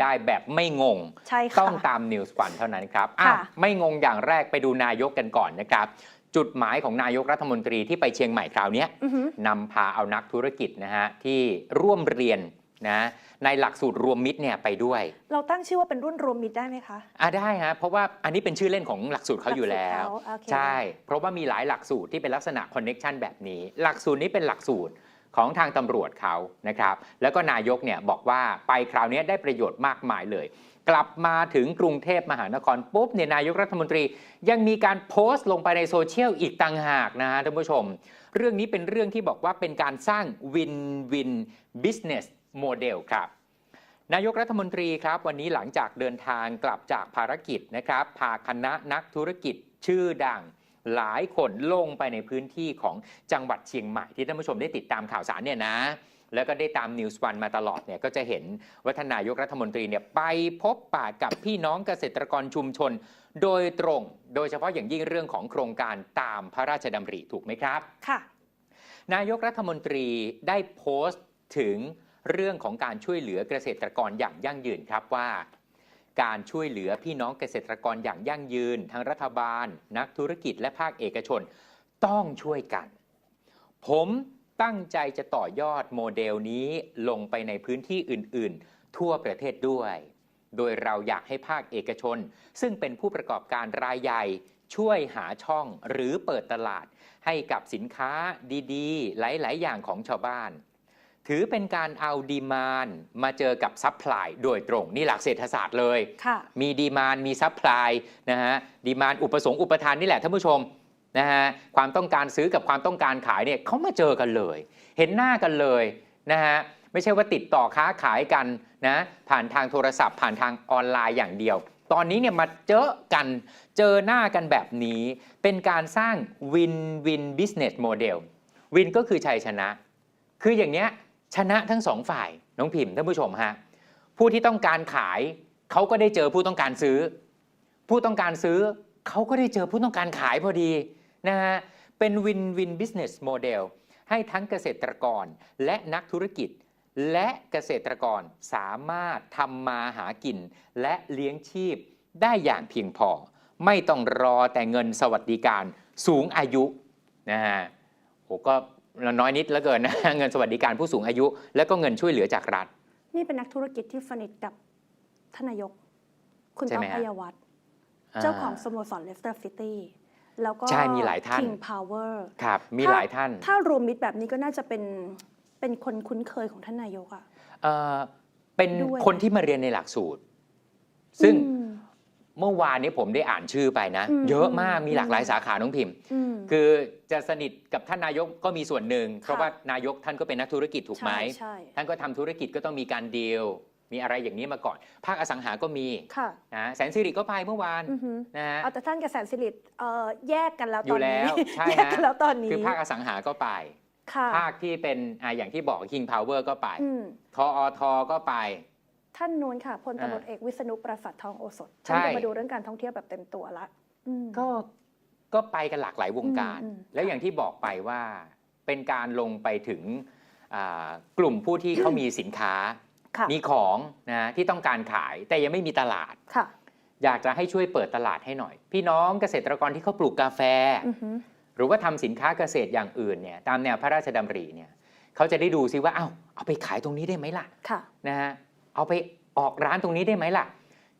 ได้แบบไม่งง ใช่ค่ะ ต้องตามนิวส์วันเท่านั้นครับอะค่ะ ไม่งงอย่างแรกไปดูนายกกันก่อนนะครับ จุดหมายของนายกรัฐมนตรีที่ไปเชียงใหม่คราวเนี้ย อือหือ นำพาเอานักธุรกิจนะฮะที่ร่วมเรียนนะในหลักสูตรรวมมิตรเนี่ยไปด้วยเราตั้งชื่อว่าเป็นรุ่นรวมมิตรได้ไหมคะ อะได้ฮะเพราะว่าอันนี้เป็นชื่อเล่นของหลักสูตรเขาอยู่แล้ว หลักสูตรเขาโอเค ใช่ เพราะว่ามีหลายหลักสูตรที่เป็นลักษณะคอนเน็ชันแบบนี้ หลักสูตรนี้เป็นหลักสูตร ของทางตำรวจเขานะครับ แล้วก็นายกเนี่ยบอกว่าไปคราวนี้ได้ประโยชน์มากมายเลย กลับมาถึงกรุงเทพมหานครปุ๊บเนี่ยนายกรัฐมนตรียังมีการโพสต์ลงไปในโซเชียลอีกต่างหากนะฮะท่านผู้ชม เรื่องนี้เป็นเรื่องที่บอกว่าเป็นการสร้างวินวินบิสเนสโมเดลครับนายกรัฐมนตรีครับ วันนี้หลังจากเดินทางกลับจากภารกิจนะครับพาคณะนักธุรกิจชื่อดัง หลายคนลงไปในพื้นที่ของจังหวัดเชียงใหม่ที่ท่านผู้ชมได้ติดตามข่าวสารเนี่ยนะ แล้วก็ได้ตามนิวส์วันมาตลอดเนี่ยก็จะเห็นว่าทนนายกรัฐมนตรีเนี่ยไปพบปะกับพี่น้องเกษตรกรชุมชน โดยตรง โดยเฉพาะอย่างยิ่งเรื่องของโครงการตามพระราชดำริถูกไหมครับ ค่ะ นายกรัฐมนตรีได้โพสต์ถึงเรื่องของการช่วยเหลือเกษตรกรอย่างยั่งยืนครับว่า การช่วยเหลือพี่น้องเกษตรกรอย่างยั่งยืน ทั้งรัฐบาล นักธุรกิจและภาคเอกชน ต้องช่วยกัน ผมตั้งใจจะต่อยอดโมเดลนี้ลงไปในพื้นที่อื่น ๆ ทั่วประเทศด้วย โดยเราอยากให้ภาคเอกชน ซึ่งเป็นผู้ประกอบการรายใหญ่ช่วยหาช่องหรือเปิดตลาด ให้กับสินค้าดี ๆ หลาย ๆ อย่างของชาวบ้าน ถือเป็นการเอาดีมานมาเจอกับซัพพลายโดยตรง นี่หลักเศรษฐศาสตร์เลยค่ะมีดีมานมีซัพพลายนะฮะดีมานอุปสงค์อุปทานนี่แหละท่านผู้ชมนะฮะความต้องการซื้อกับความต้องการขายเนี่ยเขามาเจอกันเลย เห็นหน้ากันเลยนะฮะไม่ใช่ว่าติดต่อค้าขายกันนะผ่านทางโทรศัพท์ ผ่านทางออนไลน์อย่างเดียว ตอนนี้เนี่ยมาเจอกันเจอหน้ากันแบบนี้ เป็นการสร้างวินวินบิสเนสโมเดลวินก็คือชัยชนะ คืออย่างเนี้ย ชนะทั้งสองฝ่ายน้องพิมพ์ท่านผู้ชมฮะผู้ที่ต้องการขายเขาก็ได้เจอผู้ต้องการซื้อ ผู้ต้องการซื้อเขาก็ได้เจอผู้ต้องการขายพอดีนะฮะเป็นวินวินบิสเนสโมเดลให้ทั้งเกษตรกรและนักธุรกิจ และเกษตรกรสามารถทำมาหากิน และเลี้ยงชีพได้อย่างเพียงพอ ไม่ต้องรอแต่เงินสวัสดิการสูงอายุนะฮะโหก็ น้อยนิดแล้วเกินนะเงินสวัสดิการผู้สูงอายุ แล้วก็เงินช่วยเหลือจากรัฐ นี่เป็นนักธุรกิจที่สนิทกับทานนายก คุณใช่ต้อไหมงฮะ พยาวัฒน์เจ้าของสโมสรเลสเตอร์ซิตี้แล้วก็ ใช่มีหลายท่าน King Power ครับมีหลายท่าน ถ้ารวมมิตรแบบนี้ก็น่าจะเป็นเป็นคนคุ้นเคยของท่านนายกอะ เอ่อเป็นด้วยคนที่มาเรียนในหลักสูตร ซึ่งอืม เมื่อวานนี้ผมได้อ่านชื่อไปนะ อืมเยอะมากมีอืมหลากหลายสาขาน้องพิมพ์อืมคือจะสนิทกับท่านนายกก็มีส่วนหนึ่ง เพราะค่ะ ว่านายกท่านก็เป็นนักธุรกิจถูกไหม ใช่ใช่ท่านก็ทำธุรกิจก็ต้องมีการดีลมีอะไรอย่างนี้มาก่อน ภาคอสังหาก็มีค่ะนะแสนสิริก็ไปเมื่อวานอือหือนะฮะ เอาแต่ท่านกับแสนสิริเอ่อแยกกันแล้วอยู่ตอนนี้แล้วใช่แยกฮะกันแล้วตอนนี้คือภาคอสังหาก็ไป ค่ะภาคที่เป็นอ่าอย่างที่บอก King Power ก็ไปอืมทอทก็ไป ท่านนู้นค่ะพลตำรวจอ่าเอกวิษณุประสัททองโอสถใช่ท่านจะมาดูเรื่องการท่องเที่ยวแบบเต็มตัวละอืมก็ก็ไปกันหลากหลายวงการอืมอืมแล้วอย่างที่บอกไปว่าเป็นการลงไปถึงอ่ากลุ่มผู้ที่เขามีสินค้าค่ะมีของนะที่ต้องการขายแต่ยังไม่มีตลาดค่ะอยากจะให้ช่วยเปิดตลาดให้หน่อย พี่น้องเกษตรกรที่เขาปลูกกาแฟอือหือหรือว่าทำสินค้าเกษตรอย่างอื่นเนี่ยตามแนวพระราชดำริเนี่ยเขาจะได้ดูซิว่าเอ้าเอาไปขายตรงนี้ได้ไหมล่ะค่ะนะฮะ เอาไปออกร้านตรงนี้ได้ไหมล่ะ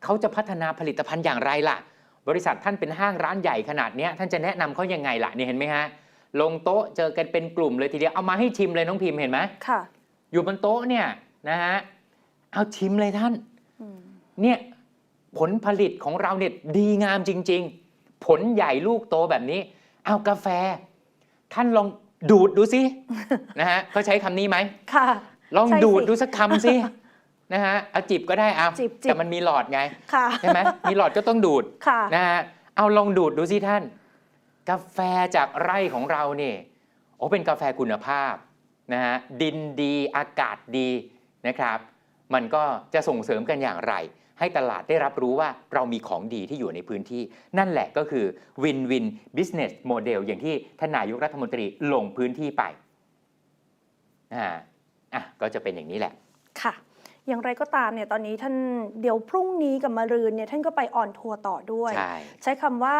เขาจะพัฒนาผลิตภัณฑ์อย่างไรล่ะ บริษัทท่านเป็นห้างร้านใหญ่ขนาดเนี้ยท่านจะแนะนำเขายังไงล่ะเนี่ยเห็นไหมฮะ ลงโต๊ะเจอกันเป็นกลุ่มเลยทีเดียว เอามาให้ชิมเลยน้องพิมพ์เห็นไหมค่ะ อยู่บนโต๊ะเนี่ยนะฮะ เอาชิมเลยท่านอืมเนี่ยผลผลิตของเราเนี่ยดีงามจริง ๆ ผลใหญ่ลูกโตแบบนี้ เอากาแฟ ท่านลองดูดดูสินะฮะเขาใช้คำนี้ไหมค่ะ ลองใช่ดูดสิดูสักคำสิ นะฮะเอาจิบก็ได้เอาจิบจิบ แต่มันมีหลอดไงค่ะใช่ไหมมีหลอดก็ต้องดูดค่ะ นะฮะเอาลองดูดดูสิท่าน กาแฟจากไร่ของเราเนี่ยโอ้เป็นกาแฟคุณภาพนะฮะดินดีอากาศดีนะครับ มันก็จะส่งเสริมกันอย่างไร ให้ตลาดได้รับรู้ว่าเรามีของดีที่อยู่ในพื้นที่ นั่นแหละก็คือวินวินบิสเนสโมเดลอย่างที่ท่านนายกรัฐมนตรีลงพื้นที่ไปอ่าอะก็จะเป็นอย่างนี้แหละ ค่ะ อย่างไรก็ตามเนี่ยตอนนี้ท่านเดี๋ยวพรุ่งนี้กับมะรืนเนี่ยท่านก็ไปออนทัวร์ต่อด้วย ใช่ ใช้คำว่า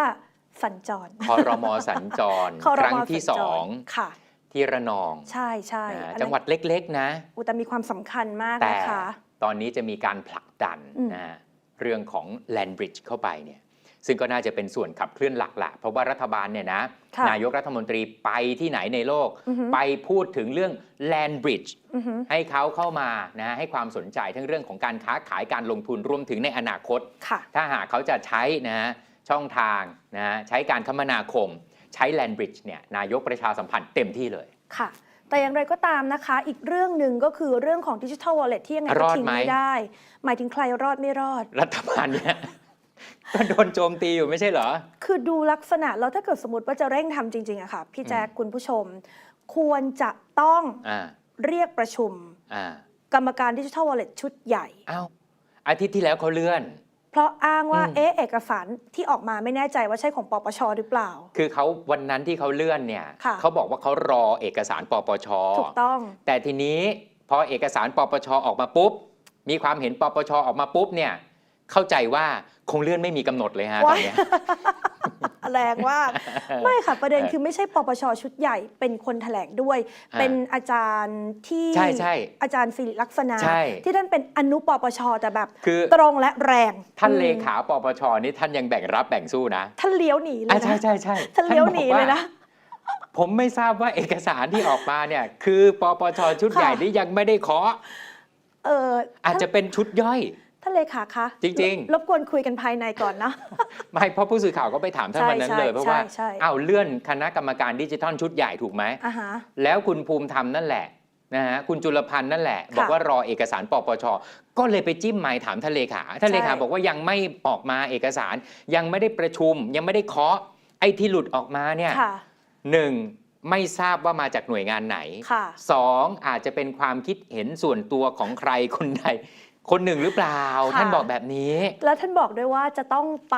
สัญจรคอรมอสัญจรคอครั้งที่สัญสจองค่ะ ที่ระนองใช่ใช่นะอันนั้นจังหวัดเล็กๆ นะ อุยแต่มีความสำคัญมากแต่นะคะ ตอนนี้จะมีการผลักดันอืม นะฮะเรื่องของ Land Bridge เข้าไปเนี่ย ซึ่งก็น่าจะเป็นส่วนขับเคลื่อนหลักแหละเพราะว่ารัฐบาลเนี่ยนะค่ะนายกรัฐมนตรีไปที่ไหนในโลกอือฮึไปพูดถึงเรื่อง Land Bridge อือหือให้เขาเข้ามานะให้ความสนใจทั้งเรื่องของการค้าขายการลงทุนรวมถึงในอนาคตค่ะถ้าหากเขาจะใช้นะฮะช่องทางนะฮะใช้การคมนาคม ใช้ Land Bridge เนี่ยนายกประชาสัมพันธ์เต็มที่เลยค่ะแต่อย่างไรก็ตามนะคะ อีกเรื่องหนึ่งก็คือเรื่องของดิจิทัลวอลเล็ตที่ยังไงรก็อดทิ้งไหมไม่ได้ หมายถึงใครรอดไม่รอด รัฐบาลเนี่ย ก็โดนโจมตีอยู่ไม่ใช่เหรอ คือดูลักษณะแล้วถ้าเกิดสมมติว่าจะเร่งทำจริงๆอะค่ะ พี่แจ๊คคุณผู้ชม ควรจะต้องอ่าเรียกประชุมอ่ากรรมการดิจิทัลวอลเล็ตชุดใหญ่อ้าวอาทิตย์ที่แล้วเขาเลื่อน เพราะอ้างว่าอืมเอ๊ะเอกสารที่ออกมาไม่แน่ใจว่าใช่ของปปชหรือเปล่า คือเขาวันนั้นที่เขาเลื่อนเนี่ยค่ะเขาบอกว่าเขารอเอกสารปปชถูกต้อง แต่ทีนี้พอเอกสารปปชออกมาปุ๊บ มีความเห็นปปชออกมาปุ๊บเนี่ย เข้าใจว่าคงเลื่อนไม่มีกำหนดเลยฮะตอนเนี้ยแรงว่ากไม่ค่ะประเด็นคือไม่ใช่ปปชชุดใหญ่เป็นคนแถลงด้วยอ่าเป็นอาจารย์ที่ใช่ใช่อาจารย์ศิริลักษณาใช่ที่ท่านเป็นอนุปปชแต่แบบคือตรงและแรง ท่านอืมเลขาปปชนี่ท่านยังแบ่งรับแบ่งสู้นะ ท่านเลี้ยวหนีเลอะยใช่นะใช่ใช่ท่านเลี้ยวหนีบอกาเลยนะผมไม่ทราบว่าเอกสารที่ออกมาเนี่ย คือปปชชุดค่ะใหญ่ที่ยังไม่ได้เคาะเอออาจจะเป็นชุดย่อย ท่านเลขาคะจริงๆ รบกวนคุยกันภายในก่อนนะ ไม่เพราะผู้สื่อข่าวก็ไปถามท่านใช่วันนั้นใช่เลยเพราะว่าใช่ใช่อ้าวเลื่อนคณะกรรมการดิจิทัลชุดใหญ่ถูกไหมอ่าฮะแล้วคุณภูมิธรรมนั่นแหละนะฮะคุณจุลพันธ์นั่นแหละค่ะบอกว่ารอเอกสารปปชก็เลยไปจิ้มไม้ถามท่านเลขาท่านเลขาใช่บอกว่ายังไม่ออกมาเอกสาร ยังไม่ได้ประชุม ยังไม่ได้เคาะไอ้ที่หลุดออกมาเนี่ยค่ะหนึ่งไม่ทราบว่ามาจากหน่วยงานไหนค่ะสองอาจจะเป็นความคิดเห็นส่วนตัวของใครคนใด คนหนึ่งหรือเปล่า ค่ะ ท่านบอกแบบนี้ แล้วท่านบอกด้วยว่าจะต้องไป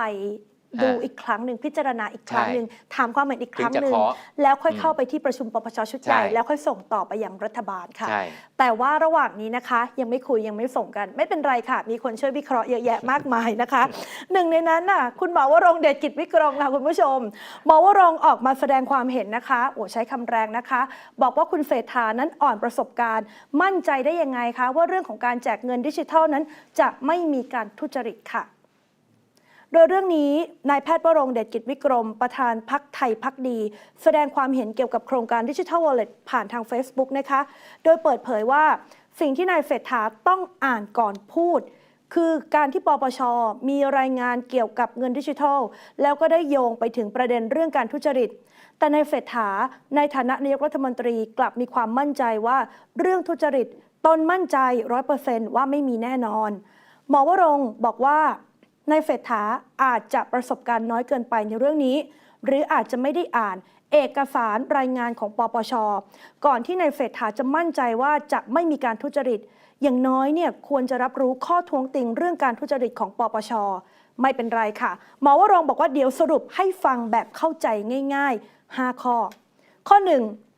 ดูฮะอีกครั้งหนึ่งพิจารณาอีกครั้งใช่หนึ่งถามความเห็นอีกคถึงรั้งจะหนึ่งเคาะแล้วค่อยอืมเข้าไปที่ประชุมปปชชุดใหญ่ใช่แล้วค่อยส่งต่อไปยังรัฐบาลค่ะใช่แต่ว่าระหว่างนี้นะคะ ยังไม่คุยยังไม่ส่งกัน ไม่เป็นไรค่ะ มีคนช่วยวิเคราะห์เยอะแยะมากมายนะคะ หนึ่งในนั้นน่ะคุณหมอวรงค์เดชกิจวิกรมค่ะคุณผู้ชมหมอวรงค์ออกมาแสดงความเห็นนะคะโอ้ใช้คำแรงนะคะ บอกว่าคุณเศรษฐานั้นอ่อนประสบการณ์ มั่นใจได้ยังไงคะว่าเรื่องของการแจกเงินดิจิทัลนั้นจะไม่มีการทุจริตค่ะ โดยเรื่องนี้นายแพทย์วรงเดชกิจวิกรม ประธานพักไทยพักดี แสดงความเห็นเกี่ยวกับโครงการดิจิทัลวอลเล็ตผ่านทาง Facebook นะคะ โดยเปิดเผยว่าสิ่งที่นายเศรษฐาต้องอ่านก่อนพูด คือการที่ปปช มีรายงานเกี่ยวกับเงินดิจิทัล แล้วก็ได้โยงไปถึงประเด็นเรื่องการทุจริต แต่นายเศรษฐาในฐานะนายกรัฐมนตรีกลับมีความมั่นใจว่าเรื่องทุจริตตนมั่นใจร้อยเปอร์เซนต์ว่าไม่มีแน่นอน หมอวรงบอกว่า นายเศรษฐาอาจจะประสบการณ์น้อยเกินไปในเรื่องนี้ หรืออาจจะไม่ได้อ่านเอกสารรายงานของปปช ก่อนที่นายเศรษฐาจะมั่นใจว่าจะไม่มีการทุจริต อย่างน้อยเนี่ยควรจะรับรู้ข้อท้วงติงเรื่องการทุจริตของปปช ไม่เป็นไรค่ะ หมอวรงบอกว่าเดี๋ยวสรุปให้ฟังแบบเข้าใจง่าย ๆ 5 ข้อ ข้อ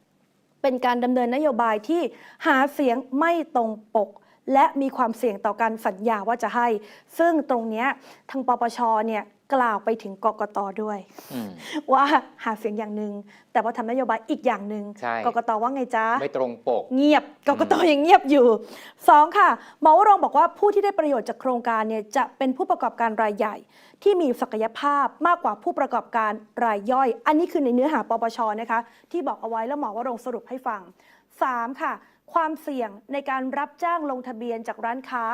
1 เป็นการดำเนินนโยบายที่หาเสียงไม่ตรงปก และมีความเสี่ยงต่อการสัญญาว่าจะให้ ซึ่งตรงเนี้ยทางปปชเนี่ยกล่าวไปถึงกกตด้วยอืมว่าหาเสียงอย่างหนึ่งแต่ว่าทำนโยบายอีกอย่างหนึ่งใช่กกตว่าไงจ๊ะไม่ตรงปก เงียบกกตยังเงียบอยู่ 2. ค่ะหมอวรงค์บอกว่าผู้ที่ได้ประโยชน์จากโครงการเนี่ยจะเป็นผู้ประกอบการรายใหญ่ ที่มีศักยภาพมากกว่าผู้ประกอบการรายย่อย อันนี้คือในเนื้อหาปปชนะคะ ที่บอกเอาไว้แล้วหมอวรงค์สรุปให้ฟัง 3. ค่ะ ความเสี่ยงในการรับจ้างลงทะเบียนจากร้านค้า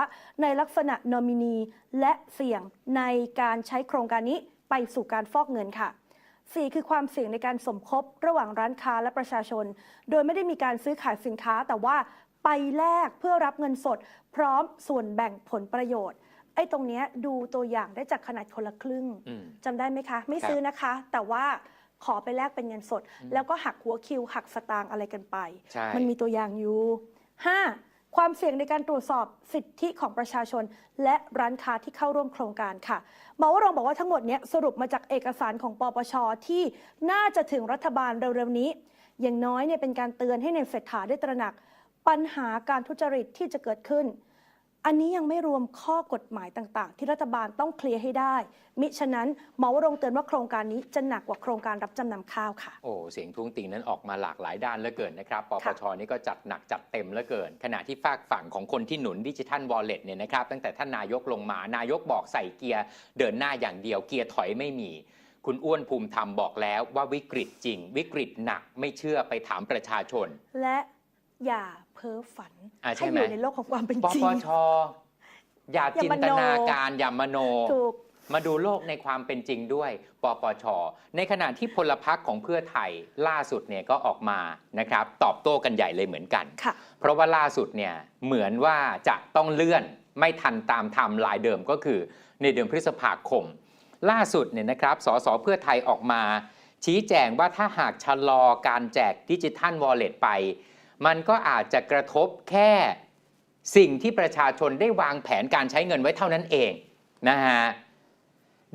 ในลักษณะนอมินี และเสี่ยงในการใช้โครงการนี้ไปสู่การฟอกเงินค่ะ 4 คือความเสี่ยงในการสมคบระหว่างร้านค้าและประชาชน โดยไม่ได้มีการซื้อขายสินค้าแต่ว่าไปแลกเพื่อรับเงินสด พร้อมส่วนแบ่งผลประโยชน์ไอ้ตรงเนี้ยดูตัวอย่างได้จากขนาดคนละครึ่งจำได้ไหมคะ ไม่ซื้อนะคะ แต่ว่า ขอไปแลกเป็นเงินสด แล้วก็หักหัวคิว หักสตางค์อะไรกันไป ใช่ มันมีตัวอย่างอยู่ 5. ความเสี่ยงในการตรวจสอบสิทธิของประชาชน และร้านค้าที่เข้าร่วมโครงการค่ะหมอวรงค์บอกว่าทั้งหมดเนี้ยสรุปมาจากเอกสารของปปชที่น่าจะถึงรัฐบาลเร็วๆนี้ อย่างน้อยเนี่ยเป็นการเตือนให้ในเศรษฐาได้ตระหนัก ปัญหาการทุจริตที่จะเกิดขึ้น อันนี้ยังไม่รวมข้อกฎหมายต่าง ๆ ที่รัฐบาลต้องเคลียร์ให้ได้ มิฉะนั้นหมอวรงค์เตือนว่าโครงการนี้จะหนักกว่าโครงการรับจำนำข้าวค่ะ โอ้เสียงท้วงติงนั้นออกมาหลากหลายด้านเหลือเกินนะครับปปค่ะชนี่ก็จัดหนักจัดเต็มเหลือเกิน ขณะที่ฝากฝั่งของคนที่หนุนดิจิทัลวอลเล็ตเนี่ยนะครับตั้งแต่ท่านนายกลงมานายกบอกใส่เกียร์เดินหน้าอย่างเดียวเกียร์ถอยไม่มีคุณอ้วนภูมิธรรมบอกแล้วว่าวิกฤตจริง วิกฤตหนักไม่เชื่อไปถามประชาชน และ อย่าเพ้อฝันอะใช่ให้ไหม อยู่ในโลกของความเป็นปจริงปชอย่าอย่าจินมโน ตนาการอย่ามโน ถูก มาดูโลกในความเป็นจริงด้วย ปปช ในขณะที่พลพรรคของเพื่อไทยล่าสุดเนี่ยก็ออกมานะครับ ตอบโต้กันใหญ่เลยเหมือนกัน ค่ะ เพราะว่าล่าสุดเนี่ยเหมือนว่าจะต้องเลื่อนไม่ทันตามไทม์ไลน์เดิมก็คือในเดือนพฤษภาคม ล่าสุดเนี่ยนะครับสสเพื่อไทยออกมา ชี้แจงว่าถ้าหากชะลอการแจกดิจิทัลวอลเล็ตไป มันก็อาจจะกระทบแค่สิ่งที่ประชาชนได้วางแผนการใช้เงินไว้เท่านั้นเองนะฮะ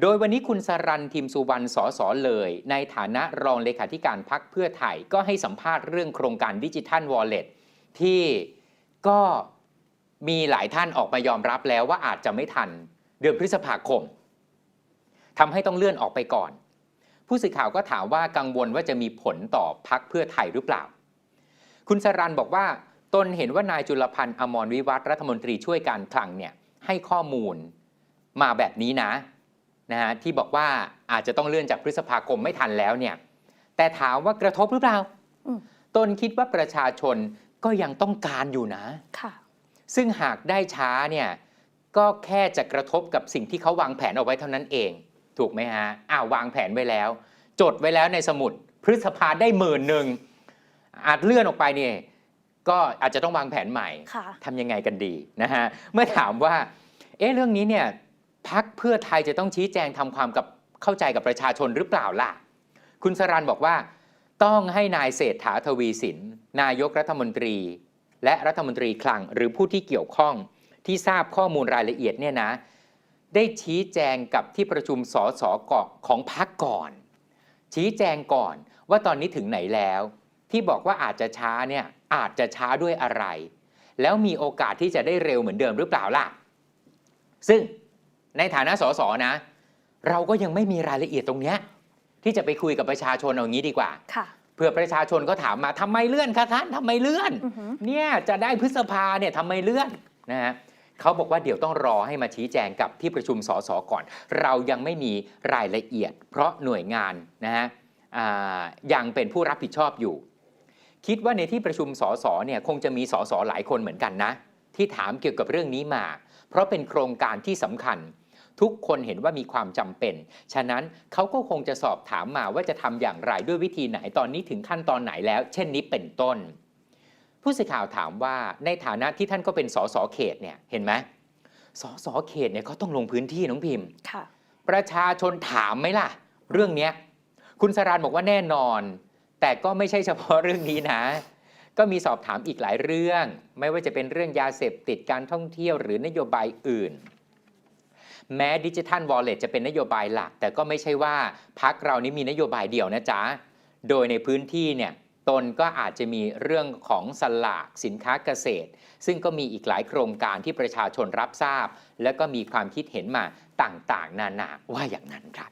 โดยวันนี้คุณสรันทิมสุวรรณสสเลย ในฐานะรองเลขาธิการพักเพื่อไทยก็ให้สัมภาษณ์เรื่องโครงการดิจิทัลวอลเล็ตที่ก็มีหลายท่านออกมายอมรับแล้วว่าอาจจะไม่ทัน เดือนพฤษภาคมทำให้ต้องเลื่อนออกไปก่อน ผู้สื่อข่าวก็ถามว่ากังวลว่าจะมีผลต่อพักเพื่อไทยหรือเปล่า คุณสรันบอกว่าตนเห็นว่านายจุลพันธ์อมรวิวัฒน์รัฐมนตรีช่วยการคลังเนี่ยให้ข้อมูลมาแบบนี้นะนะฮะที่บอกว่าอาจจะต้องเลื่อนจากพฤษภาคมไม่ทันแล้วเนี่ยแต่ถามว่ากระทบหรือเปล่าอืมตนคิดว่าประชาชนก็ยังต้องการอยู่นะค่ะซึ่งหากได้ช้าเนี่ยก็แค่จะกระทบกับสิ่งที่เขาวางแผนเอาไว้เท่านั้นเอง ถูกไหมฮะอ้าววางแผนไว้แล้ว จดไว้แล้วในสมุดพฤษภาได้หมื่นหนึ่ง อาจเลื่อนออกไปเนี่ยก็อาจจะต้องวางแผนใหม่ค่ะทำยังไงกันดีนะฮะเมื่อถามว่าเอ๊ะเรื่องนี้เนี่ยพักเพื่อไทยจะต้องชี้แจงทำความกับเข้าใจกับประชาชนหรือเปล่าล่ะ คุณสรันบอกว่า ต้องให้นายเศรษฐาทวีสิน นายกรัฐมนตรี และรัฐมนตรีคลังหรือผู้ที่เกี่ยวข้องที่ทราบข้อมูลรายละเอียดเนี่ยนะ ได้ชี้แจงกับที่ประชุมสสกของพักก่อน ชี้แจงก่อนว่าตอนนี้ถึงไหนแล้ว ที่บอกว่าอาจจะช้าเนี่ยอาจจะช้าด้วยอะไร แล้วมีโอกาสที่จะได้เร็วเหมือนเดิมหรือเปล่าล่ะ ซึ่งในฐานะสสนะ เราก็ยังไม่มีรายละเอียดตรงเนี้ยที่จะไปคุยกับประชาชนเอางี้ดีกว่าค่ะเพื่อประชาชนก็ถามมาทำไมเลื่อนคะท่านทำไมเลื่อนอือหือเนี่ยจะได้พฤษภาเนี่ยทำไมเลื่อนนะฮะเขาบอกว่าเดี๋ยวต้องรอให้มาชี้แจงกับที่ประชุมสสก่อน เรายังไม่มีรายละเอียด เพราะหน่วยงานนะฮะอ่ายังเป็นผู้รับผิดชอบอยู่ คิดว่าในที่ประชุมสสเนี่ยคงจะมีสสหลายคนเหมือนกันนะ ที่ถามเกี่ยวกับเรื่องนี้มา เพราะเป็นโครงการที่สำคัญ ทุกคนเห็นว่ามีความจำเป็น ฉะนั้นเขาก็คงจะสอบถามมาว่าจะทำอย่างไรด้วยวิธีไหนตอนนี้ถึงขั้นตอนไหนแล้ว เช่นนี้เป็นต้น ผู้สื่อข่าวถามว่าในฐานะที่ท่านก็เป็นสสเขตเนี่ยเห็นไหมสสเขตเนี่ยเขาต้องลงพื้นที่น้องพิมพ์ค่ะประชาชนถามไหมล่ะ เรื่องเนี้ยคุณสรานบอกว่าแน่นอน แต่ก็ไม่ใช่เฉพาะเรื่องนี้นะ ก็มีสอบถามอีกหลายเรื่อง ไม่ว่าจะเป็นเรื่องยาเสพติดการท่องเที่ยวหรือนโยบายอื่น แม้ดิจิทัลวอลเล็ตจะเป็นนโยบายหลัก แต่ก็ไม่ใช่ว่าพักเรานี้มีนโยบายเดียวนะจ๊ะ โดยในพื้นที่เนี่ยตนก็อาจจะมีเรื่องของสลากสินค้าเกษตร ซึ่งก็มีอีกหลายโครงการที่ประชาชนรับทราบ และก็มีความคิดเห็นมาต่างๆ นานาว่าอย่างนั้นครับ